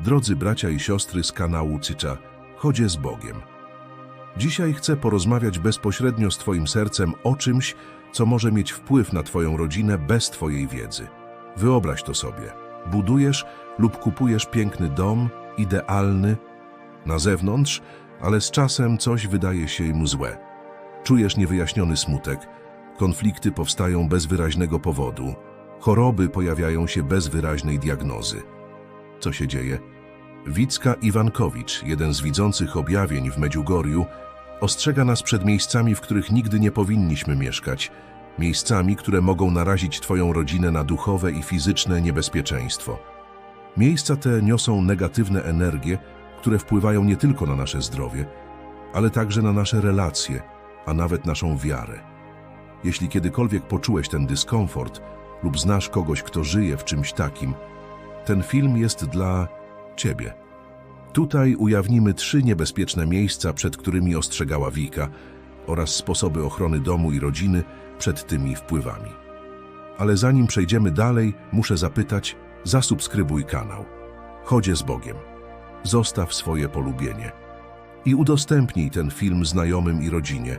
Drodzy bracia i siostry z kanału Cycza, chodzie z Bogiem. Dzisiaj chcę porozmawiać bezpośrednio z Twoim sercem o czymś, co może mieć wpływ na Twoją rodzinę bez Twojej wiedzy. Wyobraź to sobie. Budujesz lub kupujesz piękny dom, idealny, na zewnątrz, ale z czasem coś wydaje się mu złe. Czujesz niewyjaśniony smutek, konflikty powstają bez wyraźnego powodu, choroby pojawiają się bez wyraźnej diagnozy. Co się dzieje? Wicka Iwankowicz, jeden z widzących objawień w Medjugorju, ostrzega nas przed miejscami, w których nigdy nie powinniśmy mieszkać, miejscami, które mogą narazić Twoją rodzinę na duchowe i fizyczne niebezpieczeństwo. Miejsca te niosą negatywne energie, które wpływają nie tylko na nasze zdrowie, ale także na nasze relacje, a nawet naszą wiarę. Jeśli kiedykolwiek poczułeś ten dyskomfort lub znasz kogoś, kto żyje w czymś takim, ten film jest dla Ciebie. Tutaj ujawnimy trzy niebezpieczne miejsca, przed którymi ostrzegała Wika oraz sposoby ochrony domu i rodziny przed tymi wpływami. Ale zanim przejdziemy dalej, muszę zapytać, zasubskrybuj kanał. Chodzie z Bogiem. Zostaw swoje polubienie. I udostępnij ten film znajomym i rodzinie.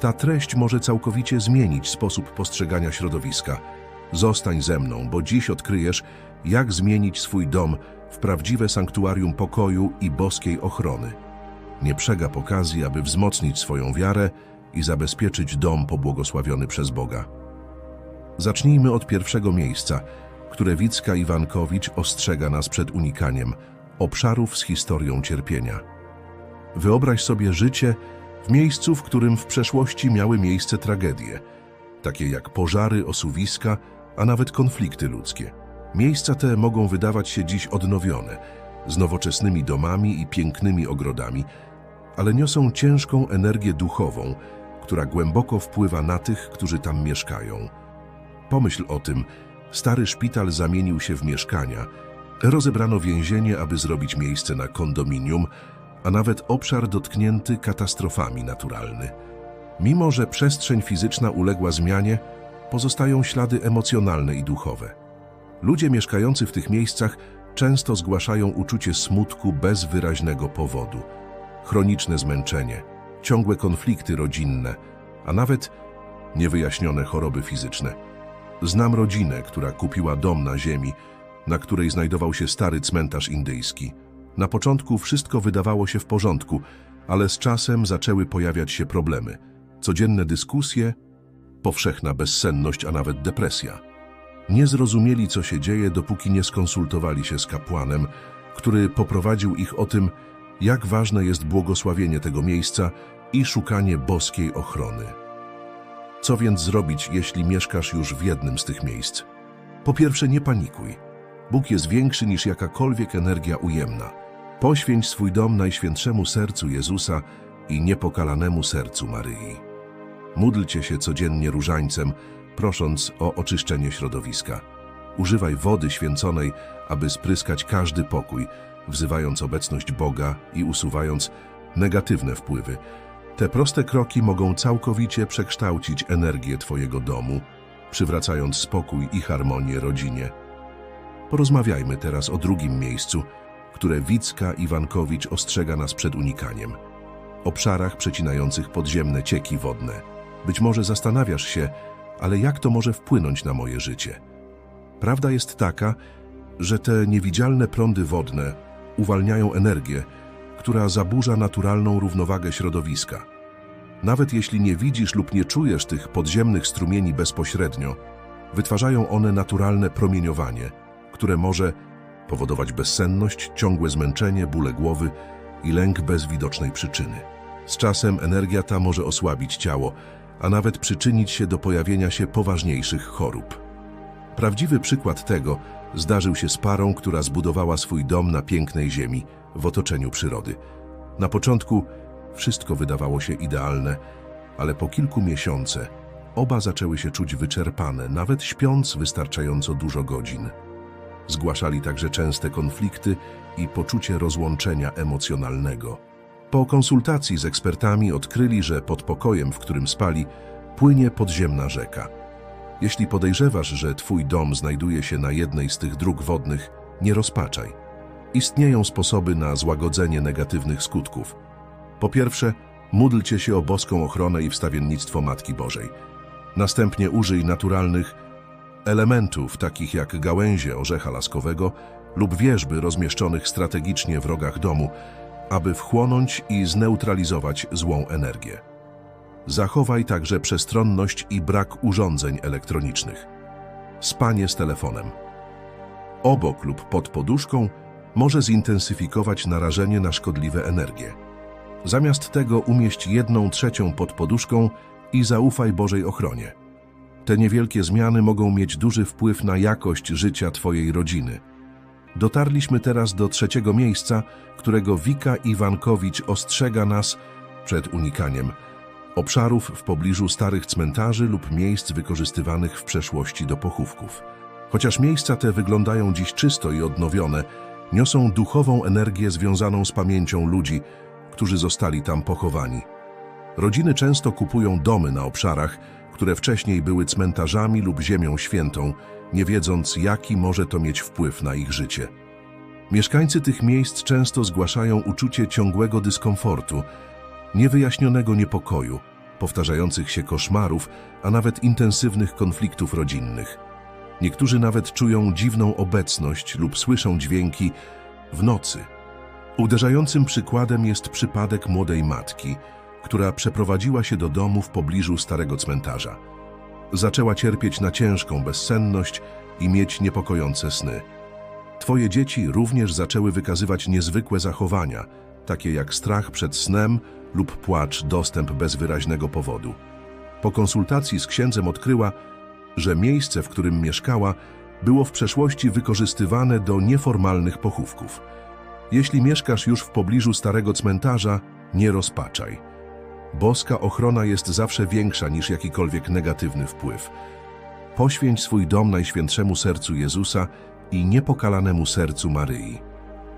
Ta treść może całkowicie zmienić sposób postrzegania środowiska. Zostań ze mną, bo dziś odkryjesz, jak zmienić swój dom w prawdziwe sanktuarium pokoju i boskiej ochrony. Nie przegap okazji, aby wzmocnić swoją wiarę i zabezpieczyć dom pobłogosławiony przez Boga. Zacznijmy od pierwszego miejsca, które Wicka Iwankowicz ostrzega nas przed unikaniem obszarów z historią cierpienia. Wyobraź sobie życie w miejscu, w którym w przeszłości miały miejsce tragedie, takie jak pożary, osuwiska, a nawet konflikty ludzkie. Miejsca te mogą wydawać się dziś odnowione, z nowoczesnymi domami i pięknymi ogrodami, ale niosą ciężką energię duchową, która głęboko wpływa na tych, którzy tam mieszkają. Pomyśl o tym, stary szpital zamienił się w mieszkania, rozebrano więzienie, aby zrobić miejsce na kondominium, a nawet obszar dotknięty katastrofami naturalny. Mimo, że przestrzeń fizyczna uległa zmianie, pozostają ślady emocjonalne i duchowe. Ludzie mieszkający w tych miejscach często zgłaszają uczucie smutku bez wyraźnego powodu, chroniczne zmęczenie, ciągłe konflikty rodzinne, a nawet niewyjaśnione choroby fizyczne. Znam rodzinę, która kupiła dom na ziemi, na której znajdował się stary cmentarz indyjski. Na początku wszystko wydawało się w porządku, ale z czasem zaczęły pojawiać się problemy. Codzienne dyskusje, powszechna bezsenność, a nawet depresja. Nie zrozumieli, co się dzieje, dopóki nie skonsultowali się z kapłanem, który poprowadził ich o tym, jak ważne jest błogosławienie tego miejsca i szukanie boskiej ochrony. Co więc zrobić, jeśli mieszkasz już w jednym z tych miejsc? Po pierwsze, nie panikuj. Bóg jest większy niż jakakolwiek energia ujemna. Poświęć swój dom Najświętszemu Sercu Jezusa i niepokalanemu Sercu Maryi. Módlcie się codziennie różańcem, prosząc o oczyszczenie środowiska. Używaj wody święconej, aby spryskać każdy pokój, wzywając obecność Boga i usuwając negatywne wpływy. Te proste kroki mogą całkowicie przekształcić energię Twojego domu, przywracając spokój i harmonię rodzinie. Porozmawiajmy teraz o drugim miejscu, które Wicka Iwankowicz ostrzega nas przed unikaniem. Obszarach przecinających podziemne cieki wodne. Być może zastanawiasz się, ale jak to może wpłynąć na moje życie? Prawda jest taka, że te niewidzialne prądy wodne uwalniają energię, która zaburza naturalną równowagę środowiska. Nawet jeśli nie widzisz lub nie czujesz tych podziemnych strumieni bezpośrednio, wytwarzają one naturalne promieniowanie, które może powodować bezsenność, ciągłe zmęczenie, bóle głowy i lęk bez widocznej przyczyny. Z czasem energia ta może osłabić ciało, a nawet przyczynić się do pojawienia się poważniejszych chorób. Prawdziwy przykład tego zdarzył się z parą, która zbudowała swój dom na pięknej ziemi, w otoczeniu przyrody. Na początku wszystko wydawało się idealne, ale po kilku miesiącach oba zaczęły się czuć wyczerpane, nawet śpiąc wystarczająco dużo godzin. Zgłaszali także częste konflikty i poczucie rozłączenia emocjonalnego. Po konsultacji z ekspertami odkryli, że pod pokojem, w którym spali, płynie podziemna rzeka. Jeśli podejrzewasz, że twój dom znajduje się na jednej z tych dróg wodnych, nie rozpaczaj. Istnieją sposoby na złagodzenie negatywnych skutków. Po pierwsze, módlcie się o boską ochronę i wstawiennictwo Matki Bożej. Następnie użyj naturalnych elementów, takich jak gałęzie orzecha laskowego lub wierzby rozmieszczonych strategicznie w rogach domu, aby wchłonąć i zneutralizować złą energię. Zachowaj także przestronność i brak urządzeń elektronicznych. Spanie z telefonem. Obok lub pod poduszką może zintensyfikować narażenie na szkodliwe energie. Zamiast tego umieść jedną trzecią pod poduszką i zaufaj Bożej ochronie. Te niewielkie zmiany mogą mieć duży wpływ na jakość życia Twojej rodziny. Dotarliśmy teraz do trzeciego miejsca, którego Wika Iwankowicz ostrzega nas przed unikaniem obszarów w pobliżu starych cmentarzy lub miejsc wykorzystywanych w przeszłości do pochówków. Chociaż miejsca te wyglądają dziś czysto i odnowione, niosą duchową energię związaną z pamięcią ludzi, którzy zostali tam pochowani. Rodziny często kupują domy na obszarach, które wcześniej były cmentarzami lub ziemią świętą, nie wiedząc, jaki może to mieć wpływ na ich życie. Mieszkańcy tych miejsc często zgłaszają uczucie ciągłego dyskomfortu, niewyjaśnionego niepokoju, powtarzających się koszmarów, a nawet intensywnych konfliktów rodzinnych. Niektórzy nawet czują dziwną obecność lub słyszą dźwięki w nocy. Uderzającym przykładem jest przypadek młodej matki, która przeprowadziła się do domu w pobliżu starego cmentarza. Zaczęła cierpieć na ciężką bezsenność i mieć niepokojące sny. Twoje dzieci również zaczęły wykazywać niezwykłe zachowania, takie jak strach przed snem lub płacz, dostęp bez wyraźnego powodu. Po konsultacji z księdzem odkryła, że miejsce, w którym mieszkała, było w przeszłości wykorzystywane do nieformalnych pochówków. Jeśli mieszkasz już w pobliżu starego cmentarza, nie rozpaczaj. Boska ochrona jest zawsze większa niż jakikolwiek negatywny wpływ. Poświęć swój dom Najświętszemu Sercu Jezusa i niepokalanemu Sercu Maryi,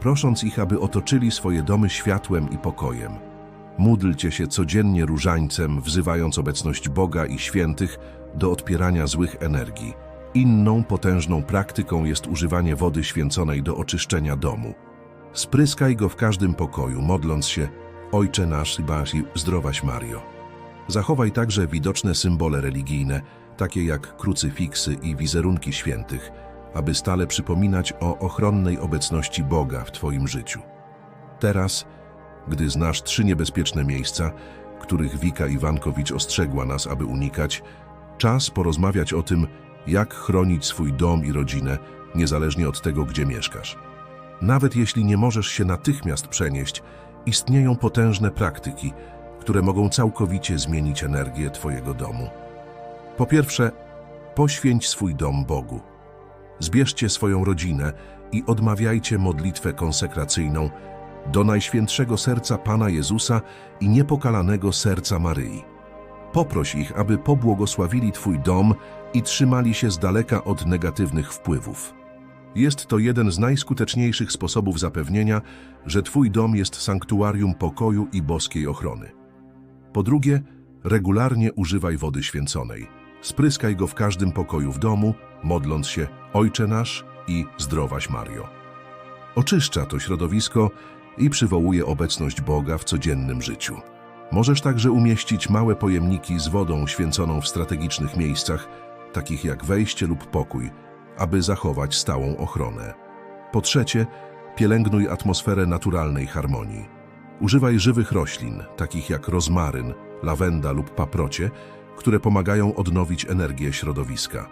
prosząc ich, aby otoczyli swoje domy światłem i pokojem. Módlcie się codziennie różańcem, wzywając obecność Boga i świętych do odpierania złych energii. Inną potężną praktyką jest używanie wody święconej do oczyszczenia domu. Spryskaj go w każdym pokoju, modląc się Ojcze nasz, Basi, zdrowaś Mario. Zachowaj także widoczne symbole religijne, takie jak krucyfiksy i wizerunki świętych, aby stale przypominać o ochronnej obecności Boga w Twoim życiu. Teraz, gdy znasz trzy niebezpieczne miejsca, których Wika Iwankowicz ostrzegła nas, aby unikać, czas porozmawiać o tym, jak chronić swój dom i rodzinę, niezależnie od tego, gdzie mieszkasz. Nawet jeśli nie możesz się natychmiast przenieść, istnieją potężne praktyki, które mogą całkowicie zmienić energię Twojego domu. Po pierwsze, poświęć swój dom Bogu. Zbierzcie swoją rodzinę i odmawiajcie modlitwę konsekracyjną do Najświętszego Serca Pana Jezusa i Niepokalanego Serca Maryi. Poproś ich, aby pobłogosławili Twój dom i trzymali się z daleka od negatywnych wpływów. Jest to jeden z najskuteczniejszych sposobów zapewnienia, że Twój dom jest sanktuarium pokoju i boskiej ochrony. Po drugie, regularnie używaj wody święconej. Spryskaj go w każdym pokoju w domu, modląc się Ojcze nasz i zdrowaś Mario. Oczyszcza to środowisko i przywołuje obecność Boga w codziennym życiu. Możesz także umieścić małe pojemniki z wodą święconą w strategicznych miejscach, takich jak wejście lub pokój, aby zachować stałą ochronę. Po trzecie, pielęgnuj atmosferę naturalnej harmonii. Używaj żywych roślin, takich jak rozmaryn, lawenda lub paprocie, które pomagają odnowić energię środowiska.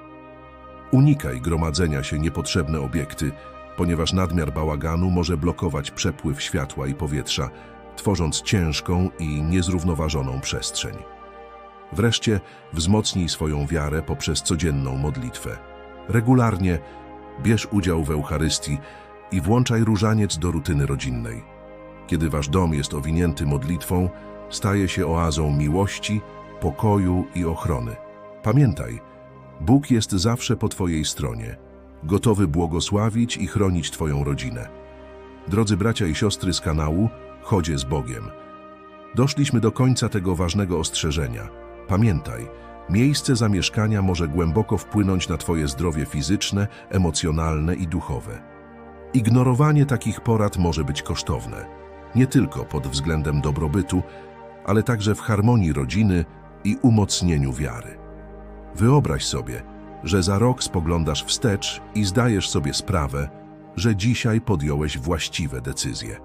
Unikaj gromadzenia się niepotrzebne obiekty, ponieważ nadmiar bałaganu może blokować przepływ światła i powietrza, tworząc ciężką i niezrównoważoną przestrzeń. Wreszcie wzmocnij swoją wiarę poprzez codzienną modlitwę. Regularnie bierz udział w Eucharystii i włączaj różaniec do rutyny rodzinnej. Kiedy wasz dom jest owinięty modlitwą, staje się oazą miłości, pokoju i ochrony. Pamiętaj, Bóg jest zawsze po Twojej stronie, gotowy błogosławić i chronić Twoją rodzinę. Drodzy bracia i siostry z kanału, chodzie z Bogiem. Doszliśmy do końca tego ważnego ostrzeżenia. Pamiętaj, miejsce zamieszkania może głęboko wpłynąć na Twoje zdrowie fizyczne, emocjonalne i duchowe. Ignorowanie takich porad może być kosztowne, nie tylko pod względem dobrobytu, ale także w harmonii rodziny i umocnieniu wiary. Wyobraź sobie, że za rok spoglądasz wstecz i zdajesz sobie sprawę, że dzisiaj podjąłeś właściwe decyzje.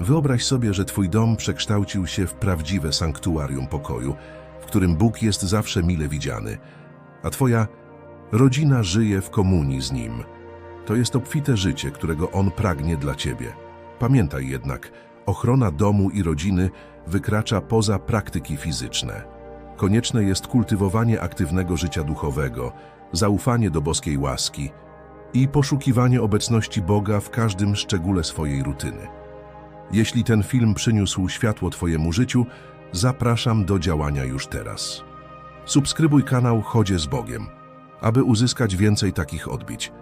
Wyobraź sobie, że twój dom przekształcił się w prawdziwe sanktuarium pokoju, w którym Bóg jest zawsze mile widziany, a twoja rodzina żyje w komunii z Nim. To jest obfite życie, którego On pragnie dla ciebie. Pamiętaj jednak, ochrona domu i rodziny wykracza poza praktyki fizyczne. Konieczne jest kultywowanie aktywnego życia duchowego, zaufanie do boskiej łaski i poszukiwanie obecności Boga w każdym szczególe swojej rutyny. Jeśli ten film przyniósł światło Twojemu życiu, zapraszam do działania już teraz. Subskrybuj kanał Chodzie z Bogiem, aby uzyskać więcej takich odbić.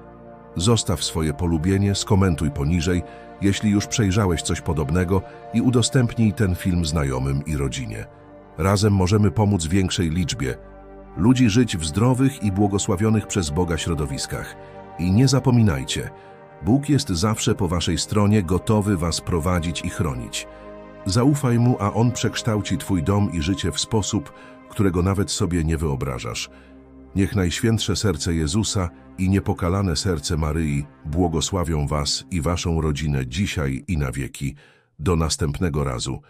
Zostaw swoje polubienie, skomentuj poniżej, jeśli już przejrzałeś coś podobnego i udostępnij ten film znajomym i rodzinie. Razem możemy pomóc większej liczbie ludzi żyć w zdrowych i błogosławionych przez Boga środowiskach. I nie zapominajcie, Bóg jest zawsze po waszej stronie, gotowy was prowadzić i chronić. Zaufaj Mu, a On przekształci Twój dom i życie w sposób, którego nawet sobie nie wyobrażasz. Niech Najświętsze Serce Jezusa i niepokalane Serce Maryi błogosławią Was i Waszą rodzinę dzisiaj i na wieki. Do następnego razu.